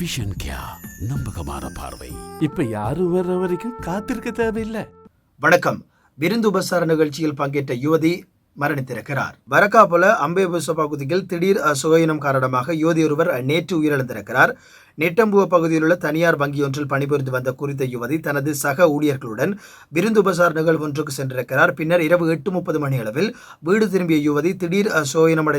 Vision கியா நம்பகமான பார்வை. இப்ப யாரும் வர்ற வரைக்கும் காத்திருக்க தேவையில்லை. வணக்கம். விருந்து உபசார நிகழ்ச்சியில் பங்கேற்ற யுவதி மரணித்திருக்கிறார். வரக்காபுல அம்பேபுச பகுதியில் திடீர் சுகயினம் காரணமாக யுவதி ஒருவர் நேற்று உயிரிழந்திருக்கிறார். நெட்டம்புவ பகுதியில் உள்ள தனியார் வங்கியொன்றில் பணிபுரிந்து வந்த குறித்த யுவதி தனது சக ஊழியர்களுடன் விருந்து உபசார நிகழ்வு ஒன்றுக்கு சென்றிருக்கிறார். பின்னர் இரவு எட்டு முப்பது மணி அளவில் வீடு திரும்பிய யுவதி திடீர் அஹ்,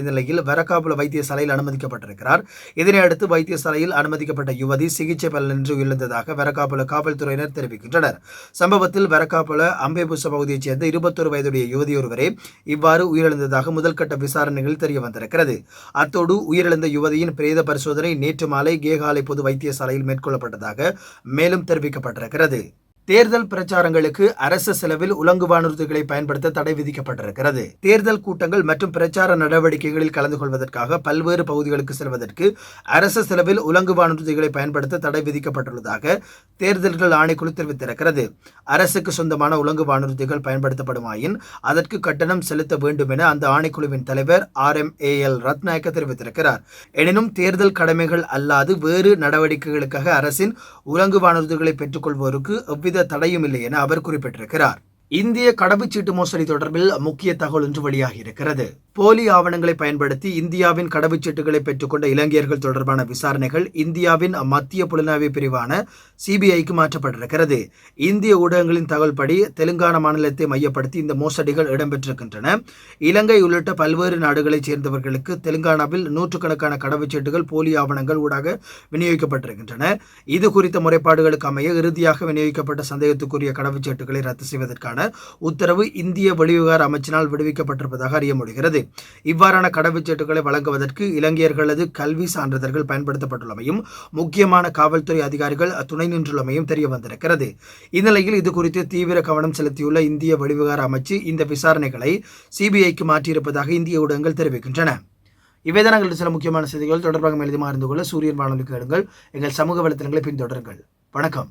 நிலையில் வரக்காபுல வைத்தியசாலையில் அனுமதிக்கப்பட்டிருக்கிறார். இதனையடுத்து வைத்தியசாலையில் அனுமதிக்கப்பட்ட யுவதி சிகிச்சை பலனின்றி உயிரிழந்ததாக வரக்காபுல காவல்துறையினர் தெரிவிக்கின்றனர். சம்பவத்தில் வரக்காபுல அம்பேபுச பகுதியைச் சேர்ந்த இருபத்தொரு வயதுடைய யுவதி ஒருவரே இவ்வாறு உயிரிழந்ததாக முதல்கட்ட விசாரணைகள் தெரிய வந்திருக்கிறது அத்தோடு உயிரிழந்த யுவதியின் பிரேத பரிசோதனை நேற்று மாலை கேகாலை பொது வைத்தியசாலையில் மேற்கொள்ளப்பட்டதாக மேலும் தெரிவிக்கப்பட்டிருக்கிறது. தேர்தல் பிரச்சாரங்களுக்கு அரசு செலவில் உலங்கு வானூர்திகளை பயன்படுத்த தடை விதிக்கப்பட்டிருக்கிறது. தேர்தல் கூட்டங்கள் மற்றும் பிரச்சார நடவடிக்கைகளில் கலந்து கொள்வதற்காக பல்வேறு பகுதிகளுக்கு செல்வதற்கு அரசு செலவில் உலங்கு வானூர்திகளை பயன்படுத்த தடை விதிக்கப்பட்டுள்ளதாக தேர்தல்கள் ஆணைக்குழு தெரிவித்திருக்கிறது. அரசுக்கு சொந்தமான உலங்கு வானூர்திகள் பயன்படுத்தப்படுமாயின் அதற்கு கட்டணம் செலுத்த வேண்டும் என அந்த ஆணைக்குழுவின் தலைவர் R M A L Ratnayake தெரிவித்திருக்கிறார். எனினும் தேர்தல் கடமைகள் அல்லாது வேறு நடவடிக்கைகளுக்காக அரசின் உலங்கு வானூர்திகளை பெற்றுக்கொள்வோருக்கு எவ்வித தடையும் இல்லை என அவர் குறிப்பிட்டிருக்கிறார். இந்திய கடவுச்சீட்டு மோசடி தொடர்பில் முக்கிய தகவல் ஒன்று வெளியாகி இருக்கிறது. போலி ஆவணங்களை பயன்படுத்தி இந்தியாவின் கடவுச்சீட்டுகளை பெற்றுக்கொண்ட இலங்கையர்கள் தொடர்பான விசாரணைகள் இந்தியாவின் மத்திய புலனாய்வு பிரிவான சிபிஐக்கு மாற்றப்பட்டிருக்கிறது. இந்திய ஊடகங்களின் தகவல்படி தெலுங்கானா மாநிலத்தை மையப்படுத்தி இந்த மோசடிகள் இடம்பெற்றிருக்கின்றன. இலங்கை உள்ளிட்ட பல்வேறு நாடுகளைச் சேர்ந்தவர்களுக்கு தெலுங்கானாவில் நூற்றுக்கணக்கான கடவுச்சீட்டுகள் போலி ஆவணங்கள் ஊடாக விநியோகிக்கப்பட்டிருக்கின்றன. இது குறித்த முறைப்பாடுகளுக்கு அமைய இறுதியாக விநியோகிக்கப்பட்ட சந்தேகத்துக்குரிய கடவுச்சீட்டுகளை ரத்து செய்வதற்கான உத்தரவு இந்திய வெளிவிவகார அமைச்சினால் விடுவிக்கப்பட்டிருப்பதாக அறிய முடிகிறது. இவ்வாறான கடவுச்சீட்டுகளை வழங்குவதற்கு இலங்கையர்களது கல்வி சான்றிதழ்கள் பயன்படுத்தப்பட்டுள்ளமையும் முக்கியமான காவல்துறை அதிகாரிகள் துணை நின்றுள்ளமையும் தெரிய வந்திருக்கிறது இந்நிலையில் இது குறித்து தீவிர கவனம் செலுத்தியுள்ள இந்திய வெளிவிவகார அமைச்சு இந்த விசாரணைகளை சிபிஐக்கு மாற்றியிருப்பதாக இந்திய ஊடகங்கள் தெரிவிக்கின்றன. இவைதானங்கள் சில முக்கியமான செய்திகள். தொடர்பாக எழுதி அறிந்து கொள்ள சூரியன் வானொலிக்கு எடுங்கள் எங்கள் சமூக வலைத்தளங்களை பின்தொடருங்கள். வணக்கம்.